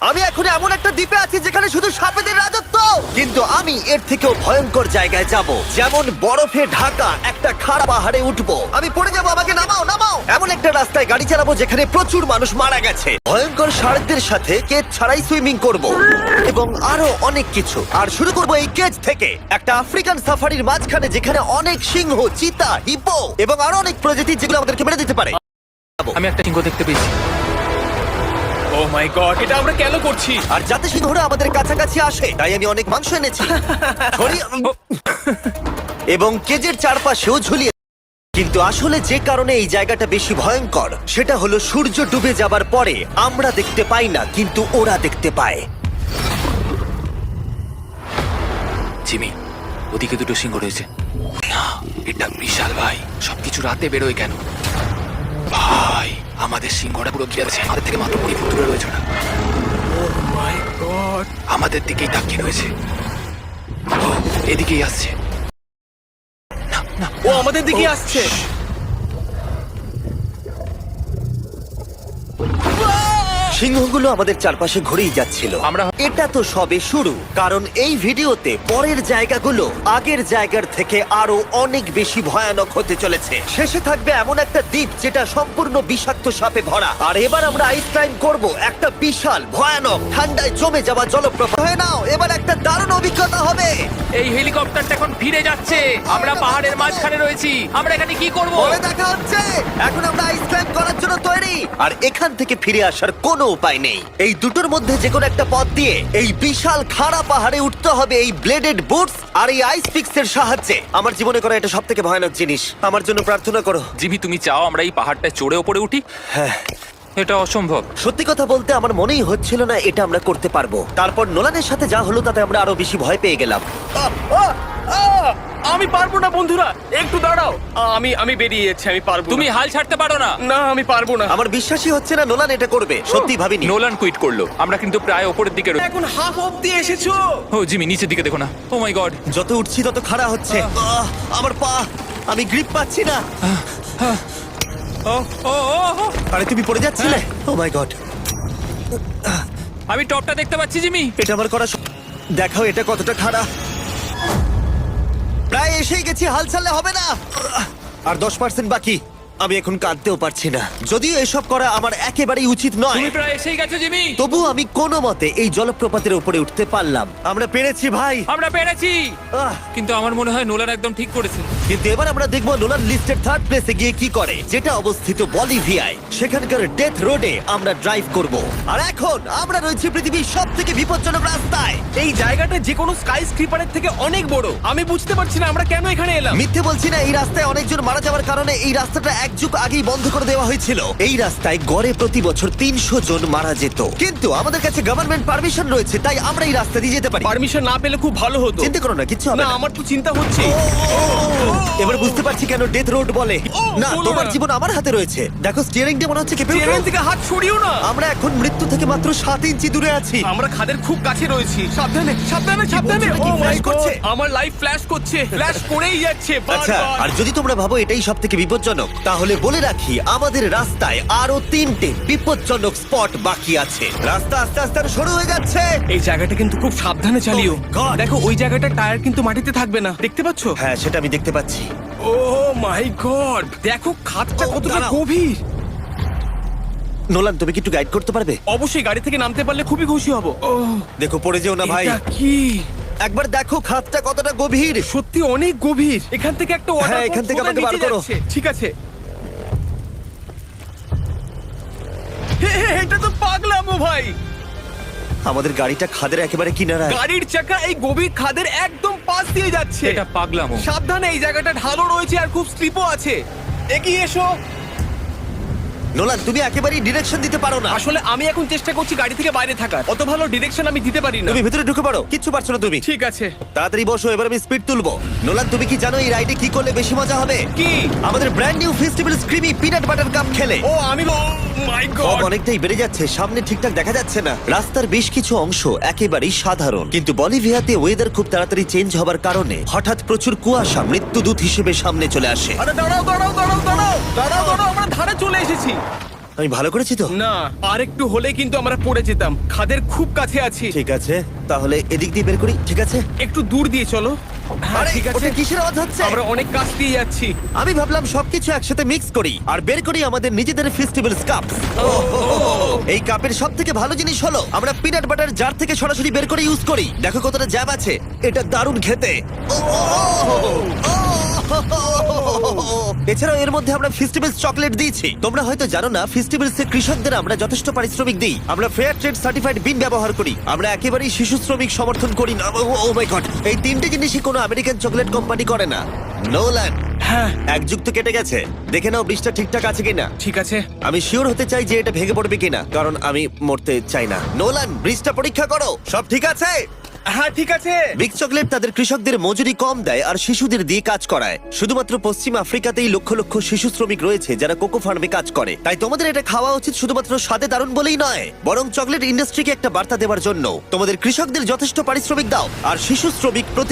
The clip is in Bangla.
আমি এখন এমন একটা দ্বীপে আছি যেখানে শুধু সাপেদের রাজত্ব। কিন্তু আমি এর থেকেও ভয়ঙ্কর জায়গায় যাব। যেমন বরফে ঢাকা, একটা খাড়া পাহাড়ে উঠবো। আমি পড়ে যাব, আমাকে নামাও নামাও। এমন একটা রাস্তায় গাড়ি চালাবো যেখানে প্রচুর মানুষ মারা গেছে। ভয়ঙ্কর শার্কদের সাথে কেজ ছাড়াই সুইমিং করব। এবং আরও অনেক কিছু। আর শুরু করব এই কেজ থেকে। একটা আফ্রিকান সাফারির মাঝখানে যেখানে অনেক সিংহ, চিতা হিপো এবং আরও অনেক প্রজাতি যেগুলো আমাদেরকে মেরে দিতে পারে। আমি একটা সিংহ দেখতে পেয়েছি। ও মাই গড এটা আমরা কেন করছি? আর যাতে সিংহরা আমাদের কাছাকাছি আসে তাই আমি অনেক মাংস এনেছি। ছড়িয়ে- এবং কেজের চারপাশেও ঝুলিয়ে কিন্তু আসলে যে কারণে এই জায়গাটা বেশি ভয়ঙ্কর সেটা হলো সূর্য ডুবে যাবার পরে আমরা দেখতে পাই না কিন্তু ওরা দেখতে পায়। জিমি ওদিকে দুটো সিংহ রয়েছে। না এটা বিশাল ভাই সবকিছু রাতে বেরোয় কেন? ভাই আমাদের সিংহটা পুরো ঘিরে আছে আমাদের থেকে মাত্র কুড়ি ফুট দূরে রয়েছে না আমাদের দিকেই তাকিয়ে রয়েছে। এদিকেই আসছে। না না। ও আমাদের দিকেই আসছে। সিংহগুলো আমাদের চারপাশে ঘুরেই যাচ্ছিল। আমরা- এটা তো সবে শুরু কারণ এই ভিডিওতে পরের জায়গাগুলো আগের জায়গার থেকে আরও অনেক বেশি ভয়ানক হতে চলেছে। শেষে থাকবে এমন একটা দ্বীপ যেটা সম্পূর্ণ বিষাক্ত সাপে ভরা। আর এবার আমরা আইস ক্লাইম করব একটা বিশাল ভয়ানক ঠান্ডায় জমে যাওয়া জলপ্রপাত। হয়ে নাও এবার একটা দারুণ অভিজ্ঞতা হবে। এই হেলিকপ্টারটা এখন ফিরে যাচ্ছে। আমরা পাহাড়ের মাঝখানে রয়েছি। আমরা এখানে কি করব? পরে দেখা হচ্ছে। এখন আমরা আইস ক্লাইম করার জন্য তৈরি। আর এখান থেকে ফিরে আসার কোনো উপায় নেই। এই দুটোর মধ্যে যে কোনো একটা পথ দিয়ে এই বিশাল খাড়া পাহাড়ে উঠতে হবে এই ব্লেডেড বুটস আর এই আইস পিক্সের সাহায্যে। আমার জীবনে করা এটা সব থেকে ভয়ানক জিনিস। আমার জন্য প্রার্থনা করো। জিমি তুমি চাও আমরা এই পাহাড়টা চড়ে ওপরে উঠি? হ্যাঁ। এটা অসম্ভব। সত্যি কথা বলতে আমার মনেই হচ্ছিল না এটা আমরা করতে পারব। তারপর নোলানের সাথে যা হলো তাতে আমরা আরও বেশি ভয় পেয়ে গেলাম। আহ, আহ, আহ! আমি পারব না বন্ধুরা। একটু দাঁড়াও। আমি আমি বেরিয়ে যাচ্ছি আমি পারব তুমি হাল ছাড়তে পারো না। না আমি পারব না। আমার বিশ্বাসই হচ্ছে না নোলান এটা করবে। সত্যি ভাবিনি। নোলান কুইট করল। আমরা কিন্তু প্রায় ওপরের দিকে রয়েছি এখন হাফ অব্দি এসেছ। ও জিমি নিচের দিকে দেখো না। ও মাই গড যত উঠছি তত খাড়া হচ্ছে। আহ, আমার পা আমি গ্রিপ পাচ্ছি না। ও ও ও, ও। আরে তুমি পড়ে যাচ্ছিলে? ও মাই গড আমি টপটা দেখতে পাচ্ছি জিমি। এটা আমার করা স- দেখাও এটা কতটা খারাপ প্রায় এসেই গেছি হাল ছাড়লে হবে না। আর দশ পার্সেন্ট বাকি। আমি এখন কাঁদতেও পারছি না। যদিও এসব করা আমার একেবারেই উচিত নয়। তুমি প্রায় এসেই গেছো জিমি। তবু আমি কোনো মতে এই জলপ্রপাতের উপরে উঠতে পারলাম। আমরা পেরেছি ভাই। আমরা পেরেছি। আহ, কিন্তু আমার মনে হয় নোলান একদম ঠিক করেছে। কিন্তু এবার আমরা দেখব নোলান লিস্টের থার্ড প্লেসে গিয়ে কি করে যেটা অবস্থিত বলিভিয়ায়। সেখানকার ডেথ রোডে আমরা ড্রাইভ করব। আর এখন আমরা রয়েছি পৃথিবীর সব থেকে বিপজ্জনক রাস্তায়। এই জায়গাটা যে কোনো স্কাই স্ক্রিপারের থেকে অনেক বড়। আমি বুঝতে পারছি না আমরা কেন এখানে এলাম। মিথ্যে বলছি না এই রাস্তায় অনেকজন মারা যাওয়ার কারণে এই রাস্তাটা এক যুগ আগেই বন্ধ করে দেওয়া হয়েছিল। এই রাস্তায় গড়ে প্রতি বছর তিনশো জন মারা যেত। কিন্তু আমাদের কাছে গভর্নমেন্ট পারমিশন রয়েছে তাই আমরা এই রাস্তা দিয়ে যেতে পারি। পারমিশন না পেলে খুব ভালো হতো। চিন্তা করো না হবে না না। আমার তো চিন্তা হচ্ছে। এবার বুঝতে পারছি কেন ডেথ রোড বলে। ও, না বলো তোমার না। জীবন আমার হাতে রয়েছে। দেখো স্টিয়ারিংটা মনে হচ্ছে কেঁপে। থেকে হাত সরিও না। আমরা এখন মৃত্যু থেকে মাত্র সাত ইঞ্চি দূরে আছি। আমরা খাদের খুব কাছে রয়েছি। সাবধানে সাবধানে সাবধানে। বলছো? নাকি? Oh my Flash করছে? God! আমার লাইফ ফ্ল্যাশ করছে। ফ্ল্যাশ করেই যাচ্ছে আচ্ছা বারবার। আর যদি তোমরা ভাবো এটাই সব থেকে বিপজ্জনক তাহলে বলে রাখি আমাদের রাস্তায় আরও তিনটে বিপজ্জনক স্পট বাকি আছে। রাস্তা আস্তে আস্তে আরও সরু হয়ে যাচ্ছে। এই জায়গাটা কিন্তু খুব সাবধানে চালিও। Oh God! দেখো ওই জায়গাটা টায়ার কিন্তু মাটিতে থাকবে না। দেখতে পাচ্ছ? হ্যাঁ সেটা আমি দেখতে পাচ্ছি। ও মাই গড দেখো খাদটা ও, কতটা দাঁড়াও। গভীর। নোলান তুমি কি একটু গাইড করতে পারবে? অবশ্যই গাড়ি থেকে নামতে পারলে খুবই খুশি হব। ও দেখো পড়ে যেও না ভাই। এটা কি? একবার দেখো খাতটা কতটা গভীর। সত্যি অনেক গভীর। এখান থেকে একটা ওয়াটার হ্যাঁ, এখান থেকে আমাকে বার করো। ঠিক আছে। পাগলামো ভাই। আমাদের গাড়িটা খাদের একেবারে কিনারায় গাড়ির চাকা এই গভীর খাদের একদম পাশ দিয়ে যাচ্ছে। এটা পাগলামো। সাবধানে এই জায়গাটা ঢালো রয়েছে আর খুব স্লিপও আছে। এগিয়ে এসো। নোলান তুমি একেবারেই ডিরেকশন দিতে পারো না। আসলে আমি এখন চেষ্টা করছি গাড়ি থেকে বাইরে থাকার। অত ভালো ডিরেকশন আমি দিতে পারি না। তুমি ভিতরে ঢুকে পারো কিচ্ছু পারছ না তুমি। ঠিক আছে। তাড়াতাড়ি বসো এবার আমি স্পিড তুলবো। নোলান তুমি কি জানো এই রাইডে কি করলে বেশি মজা হবে? কি? আমাদের brand new festival creamy peanut butter cup খেলে। ও আমি মাই ফগ গড অনেকটাই বেড়ে যাচ্ছে সামনে ঠিকঠাক দেখা যাচ্ছে না। রাস্তার বেশ কিছু অংশ একেবারেই সাধারণ। কিন্তু বলিভিয়াতে ওয়েদার খুব তাড়াতাড়ি চেঞ্জ হবার কারণে হঠাৎ প্রচুর কুয়াশা মৃত্যুদূত হিসেবে সামনে চলে আসে। আরে দাঁড়াও দাঁড়াও দাঁড়াও দাঁড়াও দাঁড়াও দাঁড়াও আমরা ধারে চলে এসেছি। আমি ভালো করেছি তো? না আর একটু হলে কিন্তু আমরা পড়ে যেতাম। খাদের খুব কাছে আছি। ঠিক আছে তাহলে এদিক দিয়ে বের করি ঠিক আছে? একটু দূর দিয়ে চলো। হ্যাঁ আরে ঠিক আছে। ওটা কিসের আওয়াজ হচ্ছে? আমরা অনেক কাছ দিয়ে যাচ্ছি। আমি ভাবলাম সবকিছু একসাথে মিক্স করি আর বের করি আমাদের নিজেদের ফেস্টিভ্যাল কাপ এই কাপের সব থেকে ভালো জিনিস হলো আমরা পিনাট বাটার জার থেকে সরাসরি বের করে ইউজ করি। দেখো কতটা জ্যাব আছে। এটা দারুণ খেতে। ও, ও, ও, ও, এছাড়াও এর মধ্যে আমরা ফেস্টিভ্যালস চকলেট দিয়েছি। তোমরা হয়তো জানো না ফেস্টিভ্যালস এর কৃষকদের আমরা যথেষ্ট পারিশ্রমিক দিই। আমরা ফেয়ার ট্রেড সার্টিফাইড বিন ব্যবহার করি। আমরা একেবারেই শিশু শ্রমিক সমর্থন করি না। ও মাই গড এই তিনটে জিনিসই কোনো আমেরিকান চকলেট কোম্পানি করে না। নোল্যান্ড হ্যাঁ। এক যুগ তো কেটে গেছে। দেখে নাও বৃষ্টিটা ঠিকঠাক আছে কিনা। ঠিক আছে। আমি শিওর হতে চাই যে এটা ভেঙে পড়বে কিনা কারণ আমি মরতে চাই না। নোলান ব্রিজটা পরীক্ষা করো। সব ঠিক আছে? হ্যাঁ ঠিক আছে। বিগ চকলেট তাদের কৃষকদের মজুরি কম দেয় আর শিশুদের দিয়ে কাজ করায়। শুধুমাত্র পশ্চিম আফ্রিকাতেই লক্ষ লক্ষ শিশু শ্রমিক রয়েছে যারা কোকো ফার্মে কাজ করে। তাই তোমাদের এটা খাওয়া উচিত শুধুমাত্র স্বাদে দারুণ বলেই নয়, বরং চকলেট ইন্ডাস্ট্রিকে একটা বার্তা দেওয়ার জন্য তোমাদের কৃষকদের যথেষ্ট পারিশ্রমিক দাও, আর শিশু শ্রমিক প্রতি